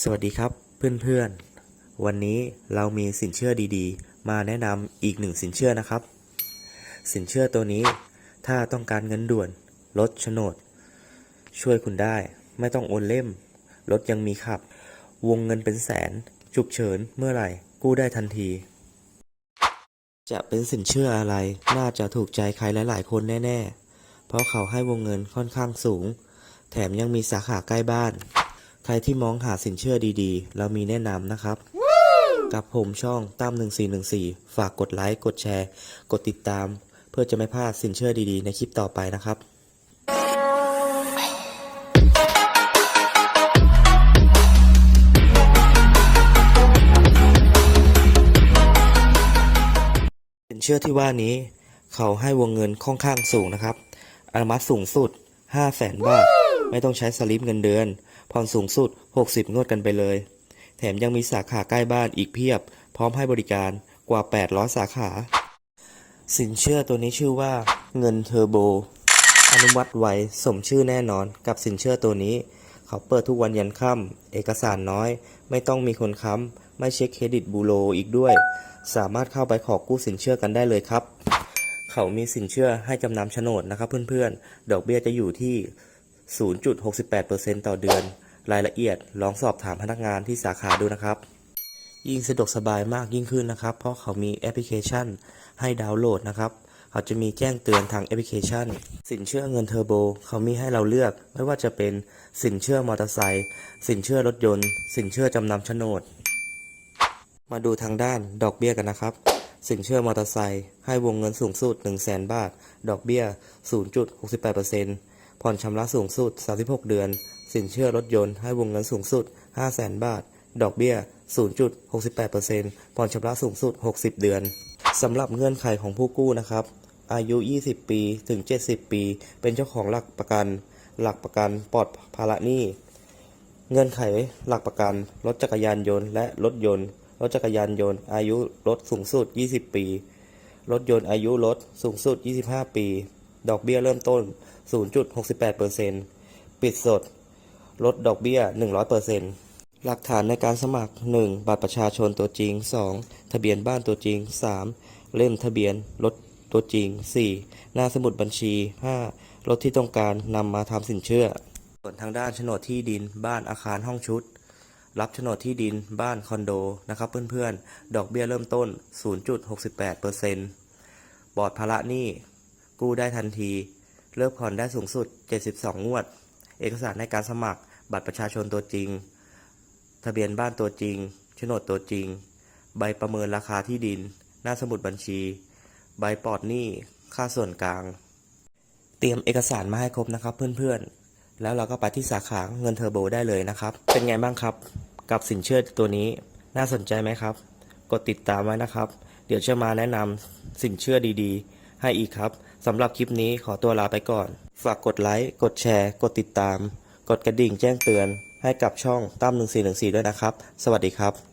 สวัสดีครับเพื่อนๆ วันนี้เรามีสินเชื่อดีๆ มาแนะนำอีกหนึ่งสินเชื่อนะครับ สินเชื่อตัวนี้ถ้าต้องการเงินด่วนลดโฉนด ช่วยคุณได้ไม่ต้องโอนเล่มรถยังมีขับ วงเงินเป็นแสน ฉุกเฉินเมื่อไหร่ กู้ได้ทันที จะเป็นสินเชื่ออะไรน่าจะถูกใจใครหลายๆ คนแน่ ๆ เพราะเขาให้วงเงินค่อนข้างสูง แถมยังมีสาขาใกล้บ้าน ใครที่มองหาสินเชื่อดีๆ เรามีแนะนำนะครับ กับผมช่องตั้ม1414 ฝากกดไลค์ กดแชร์ กดติดตาม เพื่อจะไม่พลาดสินเชื่อดีๆ ในคลิปต่อไปนะครับสินเชื่อที่ว่านี้ เขาให้วงเงินค่อนข้างสูงนะครับอนุมัติสูงสุด 5 0 0แสนบาท ไม่ต้องใช้สลิปเงินเดือน ผ่อนสูงสุด 60 งวดกันไปเลย แถมยังมีสาขาใกล้บ้านอีกเพียบ พร้อมให้บริการกว่า 800 สาขา สินเชื่อตัวนี้ชื่อว่าเงินเทอร์โบ อนุมัติไวสมชื่อแน่นอนกับสินเชื่อตัวนี้ เขาเปิดทุกวันยันค่ำเอกสารน้อย ไม่ต้องมีคนค้ำไม่เช็คเครดิตบูโรอีกด้วย สามารถเข้าไปขอกู้สินเชื่อกันได้เลยครับ เขามีสินเชื่อให้จำนำโฉนดนะครับเพื่อนๆ ดอกเบี้ยจะอยู่ที่ 0.68%ต่อเดือน รายละเอียดลองสอบถามพนักงานที่สาขาดูนะครับ ยิ่งสะดวกสบายมากยิ่งขึ้นนะครับ เพราะเขามีแอปพลิเคชันให้ดาวน์โหลดนะครับ เขาจะมีแจ้งเตือนทางแอปพลิเคชัน สินเชื่อเงินเทอร์โบ เขามีให้เราเลือก ไม่ว่าจะเป็นสินเชื่อมอเตอร์ไซค์ สินเชื่อรถยนต์ สินเชื่อจำนำโฉนด มาดูทางด้านดอกเบี้ยกันนะครับสินเชื่อมอเตอร์ไซค์ให้วงเงินสูงสุด 1 0 0 0 0 0 บาท ดอกเบี้ย 0.68% ผ่อนชำระสูงสุด 36 เดือน สินเชื่อรถยนต์ให้วงเงินสูงสุด 5 0 0 0 0 0 บาท ดอกเบี้ย 0.68%ผ่อนชำระสูงสุด 60 เดือนสำหรับเงื่อนไขของผู้กู้นะครับ อายุ 20 ปีถึง 70 ปี เป็นเจ้าของหลักประกัน หลักประกันปลอดภาระหนี้ เงื่อนไขหลักประกัน รถจักรยานยนต์และรถยนต์ รถจักรยานยนต์ อายุรถสูงสุด 20 ปี รถยนต์อายุรถสูงสุด 25 ปี ดอกเบี้ยเริ่มต้น 0.68%ปิดสด ลดดอกเบี้ย 100%หลักฐานในการสมัคร 1. บัตรประชาชนตัวจริง 2. ทะเบียนบ้านตัวจริง 3. เล่มทะเบียนรถตัวจริง 4. หน้าสมุดบัญชี 5. รถที่ต้องการนำมาทำสินเชื่อ ส่วนทางด้านโฉนดที่ดิน บ้านอาคารห้องชุด รับโฉนดที่ดิน บ้านคอนโด นะครับเพื่อนๆ ดอกเบี้ยเริ่มต้น 0.68%บอร์ดภาระหนี้ กู้ได้ทันที เลิกผ่อนได้สูงสุด 72 งวด เอกสารในการสมัคร บัตรประชาชนตัวจริง ทะเบียนบ้านตัวจริงโฉนดตัวจริง ใบประเมินราคาที่ดิน หน้าสมุดบัญชี ใบปลอดหนี้ ค่าส่วนกลาง เตรียมเอกสารมาให้ครบนะครับเพื่อนๆ แล้วเราก็ไปที่สาขาเงินเทอร์โบได้เลยนะครับ เป็นไงบ้างครับ กับสินเชื่อตัวนี้ น่าสนใจไหมครับ กดติดตามไว้นะครับ เดี๋ยวจะมาแนะนำสินเชื่อดีๆ ให้อีกครับสำหรับคลิปนี้ขอตัวลาไปก่อน ฝากกดไลค์ กดแชร์ กดติดตาม กดกระดิ่งแจ้งเตือน ให้กับช่องตั้ม1414ด้วยนะครับ สวัสดีครับ